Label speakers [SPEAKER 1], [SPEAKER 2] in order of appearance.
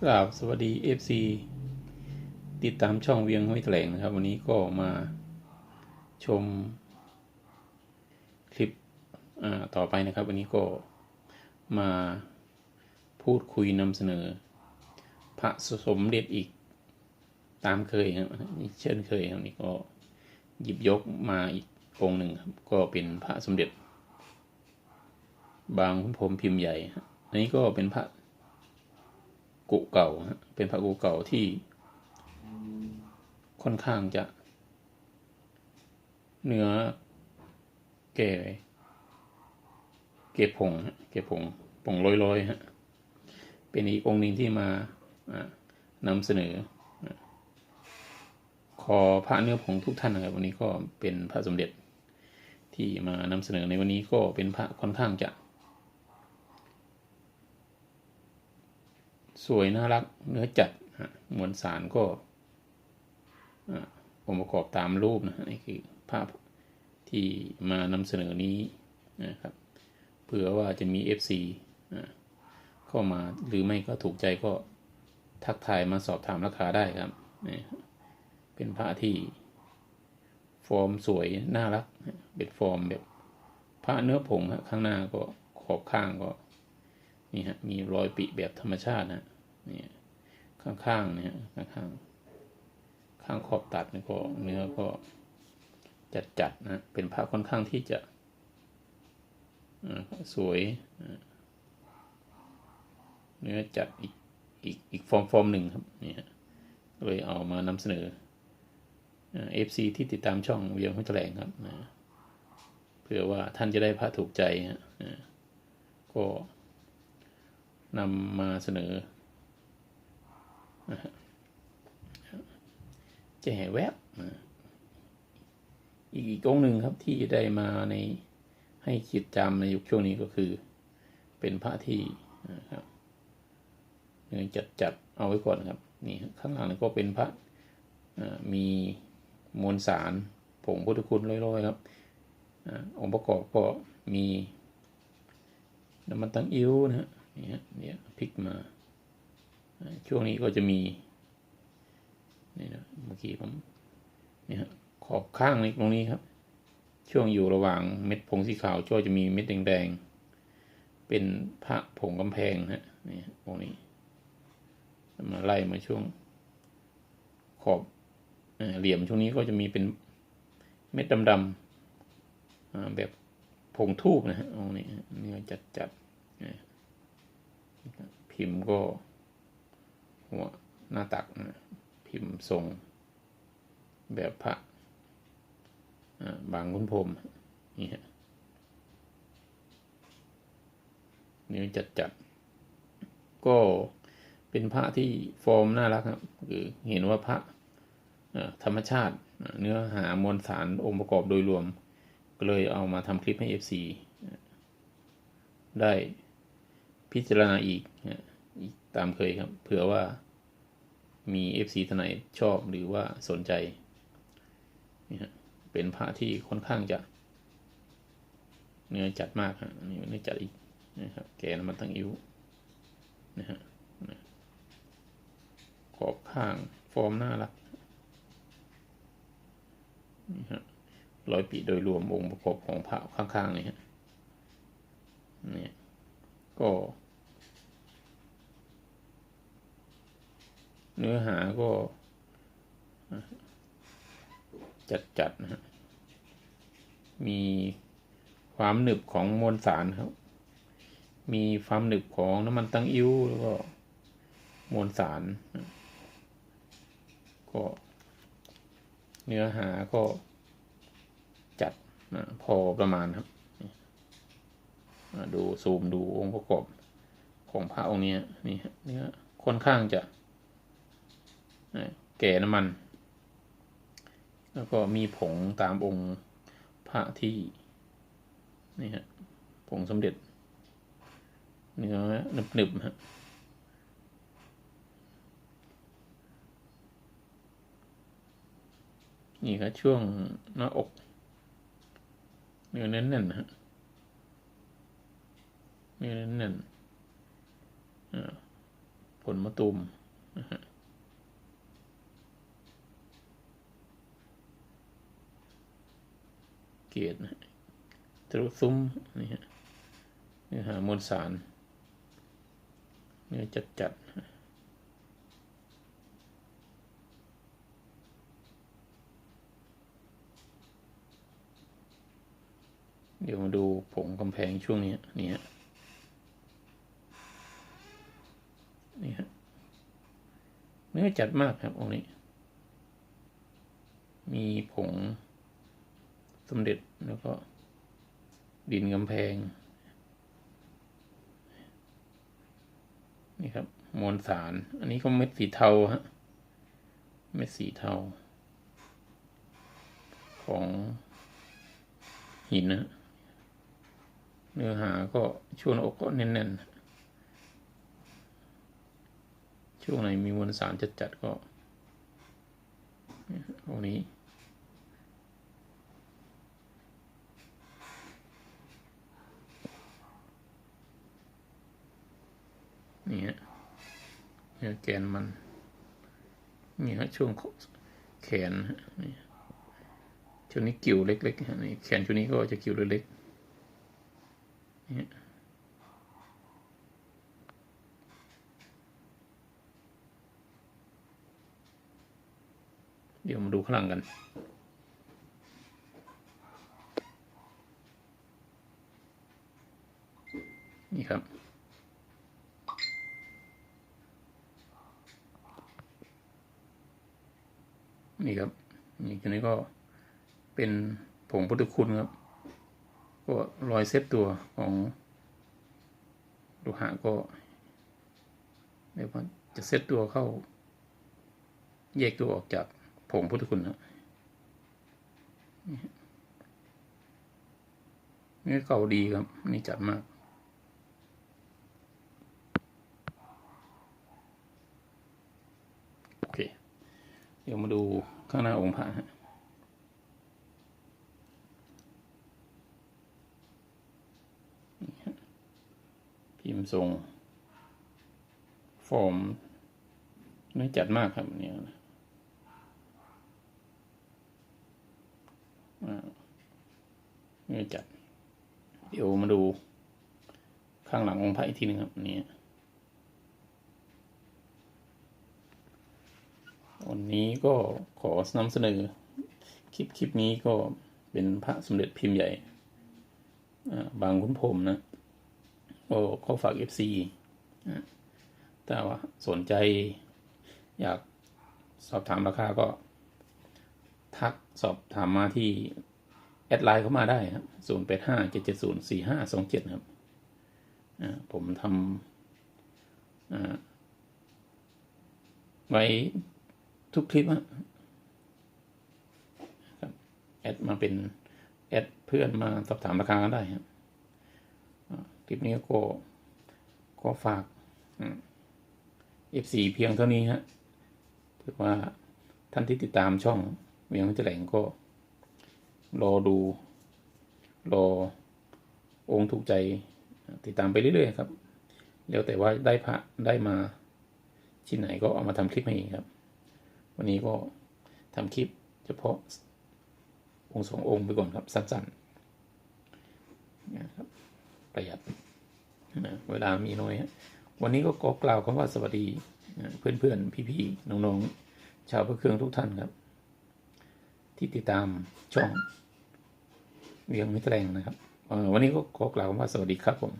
[SPEAKER 1] กราบสวัสดี FC ติดตามช่องเวียงห้วยแถลงนะครับ วันนี้ก็มาชมคลิปต่อไปนะครับ วันนี้ก็มาพูดคุยนำเสนอ พระสมเด็จอีกตามเคยครับเช่นเคยครับนี่ก็หยิบยกมาอีกองหนึ่งครับ ก็เป็นพระสมเด็จ บางพรมพิมพ์ใหญ่ฮะอันนี้ก็เป็นพระ กุเก่าฮะเป็นพระกุเก่าที่ค่อนข้างจะ เนื้อเก่เก็บผงฮะเก็บผงผงลอยๆฮะเป็นอีกองค์หนึ่งที่มานำเสนอ ขอพระเนื้อผงทุกท่านนะครับวันนี้ก็เป็นพระสมเด็จที่มานำเสนอในวันนี้ก็เป็นพระค่อนข้างจะ สวยน่ารักเนื้อจัดมวลสารก็องค์ประกอบตามรูปนะนี่คือภาพที่มานำเสนอนี้นะครับเผื่อว่าจะมี FC เข้ามาหรือไม่ก็ถูกใจก็ทักทายมาสอบถามราคาได้ครับนี่เป็นผ้าที่ ฟอร์มสวยน่ารัก เป็นฟอร์มแบบผ้าเนื้อผงข้างหน้าก็ขอบข้างก็นี่ฮะมีรอยปิแบบธรรมชาตินะ นี่ข้างๆเนี่ยข้างๆข้างขอบตัดนี่ก็เนื้อก็จัดๆนะเป็นผ้าค่อนข้างที่จะสวยเนื้อจัดอีกอีกอีกฟอร์มฟอร์มหนึ่งครับเนี่ฮะเลยเอามานำเสนอเอฟซีที่ติดตามช่องเวียงห้วยแถลงครับนะเพื่อว่าท่านจะได้พระถูกใจฮะก็นำมาเสนอ แจ่แวบอีกอีกองหนึ่งครับที่ได้มาในให้คิดจำในยุคช่วงนี้ก็คือ เป็นพระที่นะครับเนื้อจัดจัดๆเอาไว้ก่อนครับ นี่ข้างหลังก็เป็นพระมีมวลสารผงพุทธคุณลอยๆครับองค์ประกอบก็มีน้ำมันตั้งอิ้วนะฮะนี่ฮะเนี่ยพลิกมา ช่วงนี้ก็จะมีนี่นะเมื่อกี้ผมเนี่ยขอบข้างนี้ตรงนี้ครับ ช่วงอยู่ระหว่างเม็ดผงสีขาวก็จะมีเม็ดแดงๆเป็นพระผงกำแพงฮะนี่ตรงนี้มาไล่มาช่วง ขอบเหลี่ยมช่วงนี้ก็จะมีเป็นเม็ดดำๆแบบผงทูบนะฮะตรงนี้เนื้อจัดๆนะพิมพ์ก็ หัวหน้าตักนะพิมพ์ทรง แบบพระบางคุณพรมนี่ฮะนิ้วจัดจัดๆก็เป็นพระที่ฟอร์มน่ารักครับ คือเห็นว่าพระธรรมชาติเนื้อหามวลสารองค์ประกอบโดยรวม ก็เลยเอามาทำคลิปให้ FC ได้พิจารณาอีกนะอีก ตามเคยครับ เผื่อว่ามี FC ท่านไหนชอบหรือว่าสนใจนี่ฮะเป็นพระที่ค่อนข้างจะเนื้อจัดมากฮะนี่เนื้อจัดอีกนะครับแกนมันตั้งอิ้วนะฮะนะขอบข้างฟอร์มน่ารักนี่ฮะร้อยปีโดยรวมองค์ประกอบของพระข้างๆนี่ฮะเนี่ยก็ เนื้อหาก็จัดๆนะฮะมีความหนึบของมวลสารครับ มีความหนึบของน้ำมันตั้งอิ้วแล้วก็มวลสาร ก็ เนื้อหาก็จัดนะพอประมาณครับ ดูซูมดูองค์ประกอบของพระองค์นี้นี่ฮะเนื้อค่อนข้างจะ แก่น้ำมัน แล้วก็มีผงตามองค์พระที่นี่ฮะผงสมเด็จเนื้อหนึบๆฮะนี่ครับช่วงหน้าอกเนื้อแน่นๆฮะเนื้อแน่นๆอ่าผลมะตูมนะฮะ เกียรตินะฮะตรุซุ้มนี่ฮะเนื้อหามวลสารเนื้อจัดจัดๆเดี๋ยวมาดูผงกำแพงช่วงนี้นี่ฮะนี่ฮะเนื้อจัดมากครับองนี้ มีผง สมเด็จแล้วก็ดินกำแพง นี่ครับมวลสาร อันนี้ก็เม็ดสีเทาฮะเม็ดสีเทา ของหินนะเนื้อหาก็ช่วงอกก็แน่นๆ ช่วงไหนมีมวลสารจัดๆก็ตรงนี้ นี่ฮะเนื้อแกนมัน นี่ฮะช่วงแขนฮะนี่ช่วงนี้กิ่วเล็กๆฮะนี่แขนช่วงนี้ก็จะกิ่วเล็กๆนี่เดี๋ยวมาดูข้างหลังกันนี่ครับ นี่ครับนี่ตัวนี้ก็เป็นผงพุทธคุณครับ ก็รอยเซตตัวของโลหะก็เรียกว่าจะเซตตัวเข้า แยกตัวออกจากผงพุทธคุณนะนี่ฮะนี่เก่าดีครับ นี่จัดมาก โอเค เดี๋ยวมาดู ข้างหน้าองค์พระฮะพิมพ์ทรง ฟอร์มนื้อจัดมากครับเนี่ยนะอ่าจัด เดี๋ยวมาดูข้างหลังองค์พระอีกทีหนึงครับนี่ วันนี้ก็ขอนำเสนอ คลิปคลิปนี้ก็เป็นพระสมเด็จพิมพ์ใหญ่บางขุนพรมนะก็ขอฝาก FC นะถ้าว่าสนใจ อยากสอบถามราคาก็ ทักสอบถามมาที่ แอดไลน์เข้ามาได้ครับศูนย์แปดห้าเจ็ดเจ็ดศูนย์สี่ห้าสองเจ็ดครับผมทำไว้ ทุกคลิปอะครับแอดมาเป็นแอดเพื่อนมาสอบถามราคากันได้ครับคลิปนี้ก็ก็ฝากเอฟซีเพียงเท่านี้ฮะถือว่าท่านที่ติดตามช่องเวียงแถลงก็ รอดู รอองค์ถูกใจ ติดตามไปเรื่อยๆครับ แล้วแต่ว่าได้พระได้มาชิ้นไหนก็เอามาทำคลิปให้อีกครับ วันนี้ก็ทำคลิปเฉพาะองค์สององค์ไปก่อนครับ สั้นๆนะครับประหยัดนะเวลามีน้อยฮะวันนี้ก็ขอกล่าวคำว่าสวัสดีเพื่อนๆ พี่ๆ น้องๆ ชาวพระเครื่องทุกท่านครับ ที่ติดตามช่องเวียงมิตรแรงนะครับวันนี้ก็ขอกล่าวคำว่าสวัสดีครับผม